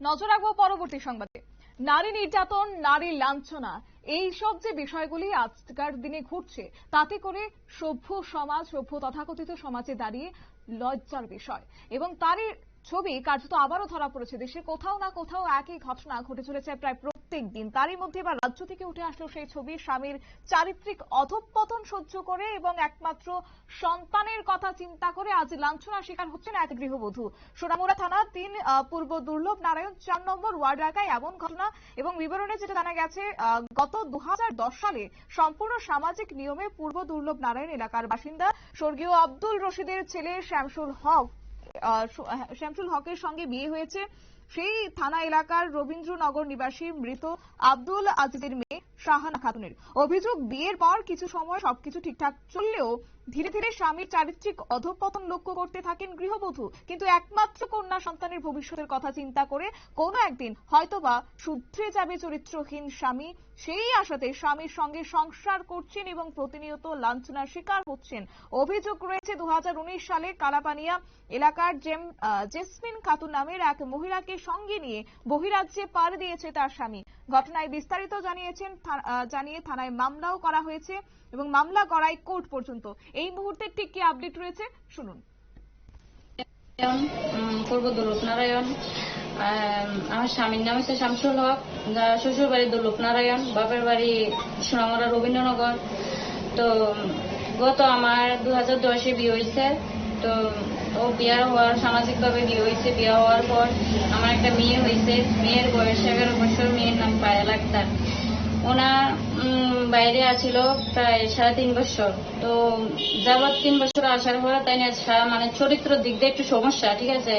নজর রাখব পরবর্তী সংবাদে। নারী নির্যাতন, নারী লাঞ্ছনা, এই সব যে বিষয়গুলি আজকার দিনে ঘটছে, তাতে করে সভ্য সমাজ, সভ্য তথাকথিত সমাজে দাঁড়িয়ে লজ্জার বিষয়। এবং তারই ছবি কার্যত আবারও ধরা পড়েছে। দেশে কোথাও না কোথাও একই ঘটনা ঘটে চলেছে প্রায় প্রত্যেক দিন তারই মধ্যে এবার রাজ্য থেকে উঠে আসলো সেই ছবি। স্বামীর চারিত্রিক অধঃপতন সহ্য করে এবং একমাত্র সন্তানের কথা চিন্তা করে আজ লাঞ্ছনার শিকার হচ্ছেন এক গৃহবধূ। সোনামুড়া থানা তিন পূর্ব দুর্লভ নারায়ণ চার নম্বর ওয়ার্ড এলাকায় এমন ঘটনা এবং বিবরণে যেটা জানা গেছে গত দু হাজার দশ সালে সম্পূর্ণ সামাজিক নিয়মে পূর্ব দুর্লভ নারায়ণ এলাকার বাসিন্দা স্বর্গীয় আব্দুল রশিদের ছেলে শ্যামসুল হক শ্যামসুল হকের সঙ্গে বিয়ে হয়েছে। সেই থানা এলাকার রবীন্দ্রনগর নিবাসী মৃত আব্দুল আজিজের মেয়ে শাহানা খাতুনের। অভিযোগ, বিয়ের পর কিছু সময় সবকিছু ঠিকঠাক চললেও ধীরে ধীরে স্বামীর চারিত্রিক অধঃপতন লক্ষ্য করতে থাকেন গৃহবধূ। কিন্তু একমাত্র কন্যা সন্তানের ভবিষ্যতের কথা চিন্তা করে কোনো একদিন হয়তোবা শুধরে যাবে চরিত্রহীন স্বামী। সেই আশাতে স্বামীর সঙ্গে সংসার করছেন এবং প্রতিনিয়ত লাঞ্ছনার শিকার হচ্ছেন। অভিযোগ রয়েছে দু সালে কালাপানিয়া এলাকার জেসমিন খাতুন নামের এক মহিলাকে সঙ্গে নিয়ে বহিরাজ্যে পাড়ি দিয়েছে তার স্বামী। ঘটনায় বিস্তারিত জানিয়েছেন জানিয়ে থানায় মামলাও করা হয়েছে এবং মামলা করায় কোর্ট পর্যন্ত। এই মুহূর্তে ঠিক কি আপডেট রয়েছে? শুনুন। পূর্ব দুর্লভ নারায়ণ। আমার স্বামীর নাম হচ্ছে শামসুল হক। শ্বশুর বাড়ি দুর্লভ নারায়ণ। বাপের বাড়ি সোনামরা রবীন্দ্রনগর। তো গত আমার দু হাজার দশে বিয়ে হয়েছে। তো ও বিয়া হওয়ার, সামাজিকভাবে বিয়ে হয়েছে, বিয়ে হওয়ার পর আমার একটা মেয়ে হয়েছে। মেয়ের বয়স এগারো বছর, মেয়ের নাম পায়েল আক্তার। ওনা বাইরে আছিল প্রায় সাড়ে তিন বছর। তো যাবৎ তিন বছর আসার পর তাই না মানে চরিত্র দিক দিয়ে একটু সমস্যা, ঠিক আছে?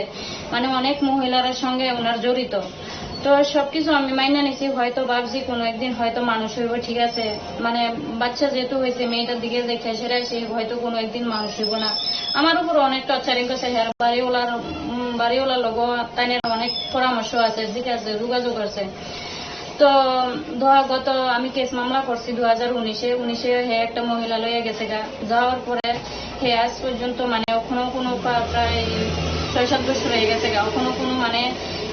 মানে অনেক মহিলার সঙ্গে ওনার জড়িত। তো সবকিছু আমি মাইনা নিছি, হয়তো ভাবছি কোনো একদিন হয়তো মানুষ হইব, ঠিক আছে। মানে বাচ্চা যেহেতু হয়েছে, মেয়েটার দিকে দেখে সেটাই সে হয়তো কোনো একদিন মানুষ হইব না। আমার উপর অনেক টর্চারিং করছে হ্যাঁ বাড়িওয়ালার বাড়িওয়ালার লোক তাই অনেক পরামর্শ আছে, ঠিক আছে, যোগাযোগ আছে। তো, ধর গত আমি কেস মামলা করছি দু হাজার উনিশে উনিশে হে একটা মহিলা লইয়া গেছে গা। যাওয়ার পরে হে আজ পর্যন্ত মানে ওখানে কোনো প্রায় ছয় সাত বছর হয়ে গেছে গা ওখানে কোনো মানে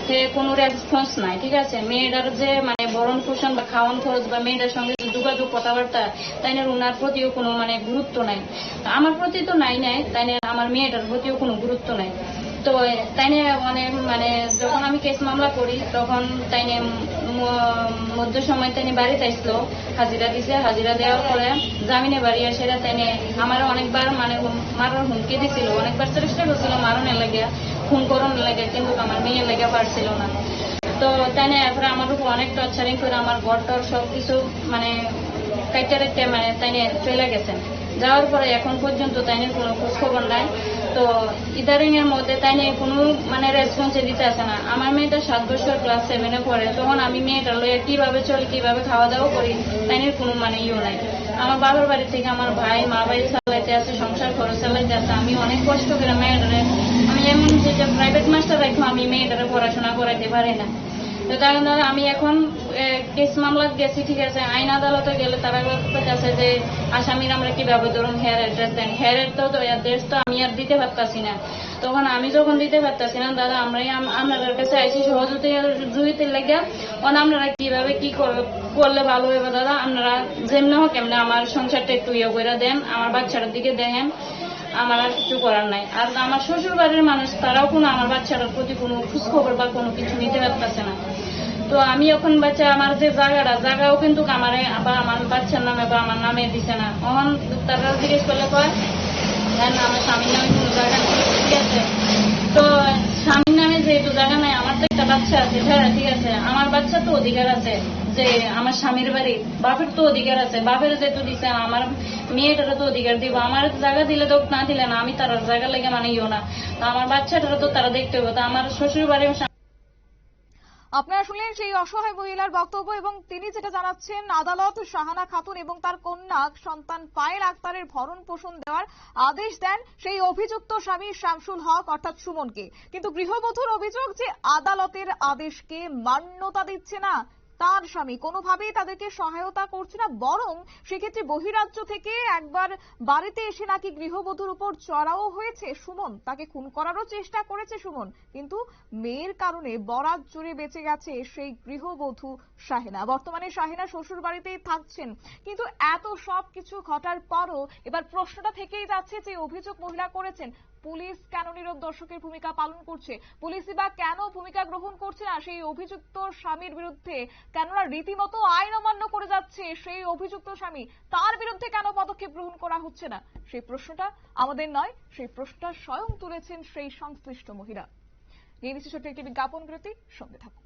সে কোনো রেসপন্স নাই, ঠিক আছে? মেয়েটার যে মানে বরণ পোষণ বা খাওয়ান খরচ বা মেয়েটার সঙ্গে যে যোগাযোগ কথাবার্তা, তাই না ওনার প্রতিও কোনো মানে গুরুত্ব নাই। আমার প্রতি তো নাই নাই, তাই না আমার মেয়েটার প্রতিও কোনো গুরুত্ব নাই। তো তাই মানে মানে যখন আমি কেস মামলা করি, তখন তাই মধ্য সময় তাই বাড়িতে আসলো, হাজিরা দিছে, হাজিরা দেওয়ার পরে জামিনে বাড়ি আসে তাই আমার অনেকবার মানে মারার হুমকি দিছিল, অনেকবার চেষ্টা করছিল মারণের লাগে খুন করুন লাগে কিন্তু আমার মেয়ে লেগে পারছিল না। তো তাই না এরপরে আমার উপর অনেক টর্চারিং করে আমার ঘর টর সবকিছু মানে কাইটারে মানে তাই চলে গেছেন যাওয়ার পরে এখন পর্যন্ত তাই কোনো খোঁজ খবর নাই। তো ইদারিং এর মধ্যে তাই নিয়ে কোনো মানে রেসপন্সিবিলিটি আছে না। আমার মেয়েটা সাত বছর ক্লাস সেভেনে পড়ে, তখন আমি মেয়েটা লইয়া কীভাবে চলি, কীভাবে খাওয়া দাওয়া করি, তাই নিয়ে কোনো মানে ইয়ে নাই। আমার বাবার বাড়ি থেকে আমার ভাই, মা বাড়ি চালাইতে আছে সংসার খরচ চালাইতে আছে আমি অনেক কষ্ট করে মেয়েটারে, আমি এমন যে প্রাইভেট মাস্টার রাখব আমি মেয়েটারে পড়াশোনা করাইতে পারি না। তার জন্য আমি এখন কেস মামলাত গেছি ঠিক আছে? আইন আদালতে গেলে তারা আছে যে, আসামির আমরা কীভাবে ধরুন হেয়ার অ্যাড্রেস দেন। হেয়ার তো অ্যাড্রেস তো আমি আর দিতে পারতাছি না। তখন আমি যখন দিতে পারতাছি না, দাদা, আমরাই আপনাদের কাছে আইসি সহযোগিতার লেগে। অন, আপনারা কীভাবে কি কর- করলে ভালো হবে দাদা? আপনারা যেমনি হোক এমনি আমার সংসারটা একটু ইয়ে করে দেন, আমার বাচ্চাটার দিকে দেখেন। আমার আর কিছু করার নাই। আর আমার শ্বশুর বাড়ির মানুষ, তারাও কোনো আমার বাচ্চাটার প্রতি কোনো খোঁজ খবর বা কোনো কিছু নিতে পারতেছে না। তো আমি এখন বাচ্চা আমার যে জায়গাটা, জায়গাও কিন্তু আমারে বা আমার বাচ্চার নামে বা আমার নামে দিছে না। তখন তারা জিজ্ঞেস করলে কয় হ্যাঁ আমার স্বামীর নামে কোনো জায়গা নেই, ঠিক আছে। তো স্বামীর নামে যেহেতু জায়গা নাই, আমার তো একটা বাচ্চা আছে হ্যাঁ ঠিক আছে। আমার বাচ্চা তো অধিকার আছে যে আমার স্বামীর বাড়ি, বাপের তো অধিকার আছে, বাপের যেহেতু দিছে, আমার মেয়েটারও তো অধিকার দিব। আমার জায়গা দিলে তো না দিলে না, আমি তার জায়গা লেগে মানে ইও না। তো আমার বাচ্চাটারও তো তারা দেখতে হবে। তো আমার শ্বশুর বাড়ির আপনারা শুনলেন সেই অসহায় মহিলার বক্তব্য এবং তিনি যেটা জানাচ্ছেন, আদালত শাহানা খাতুন এবং তার কন্যা সন্তান পায়েল আক্তারের ভরণ পোষণ দেওয়ার আদেশ দেন সেই অভিযুক্ত স্বামী শামসুল হক, অর্থাৎ সুমনকে। কিন্তু গৃহবধূর অভিযোগ যে আদালতের আদেশকে মান্যতা দিচ্ছে না তার স্বামী। কোনোভাবেই তাদেরকে সহায়তা করছে না, বরং সেক্ষেত্রে বহিরাজ্য থেকে একবার বাড়িতে এসে নাকি গৃহবধূর উপর চড়াও হয়েছে সুমন। তাকে খুন করারও চেষ্টা করেছে সুমন, কিন্তু মেয়ের কারণে বরাত জুড়ে বেঁচে গেছে সেই গৃহবধূ শাহেনা। বর্তমানে শাহেনা শ্বশুর বাড়িতেই থাকছেন, কিন্তু এত সব কিছু ঘটার পরও এবার প্রশ্নটা থেকেই যাচ্ছে যে অভিযোগ মহিলা করেছেন পুলিশ কেন নীরব দর্শকের ভূমিকা পালন করছে? পুলিশই বা কেন ভূমিকা গ্রহণ করছে না? সেই অভিযুক্ত স্বামীর বিরুদ্ধে কেননা রীতিমতো আইন অমান্য করে যাচ্ছে সেই অভিযুক্ত স্বামী, তার বিরুদ্ধে কেন পদক্ষেপ গ্রহণ করা হচ্ছে না? সেই প্রশ্নটা আমাদের নয়, সেই প্রশ্নটা স্বয়ং তুলেছেন সেই সংশ্লিষ্ট মহিলা। নিয়ে একটি বিজ্ঞাপন বিরতি, সঙ্গে থাকুন।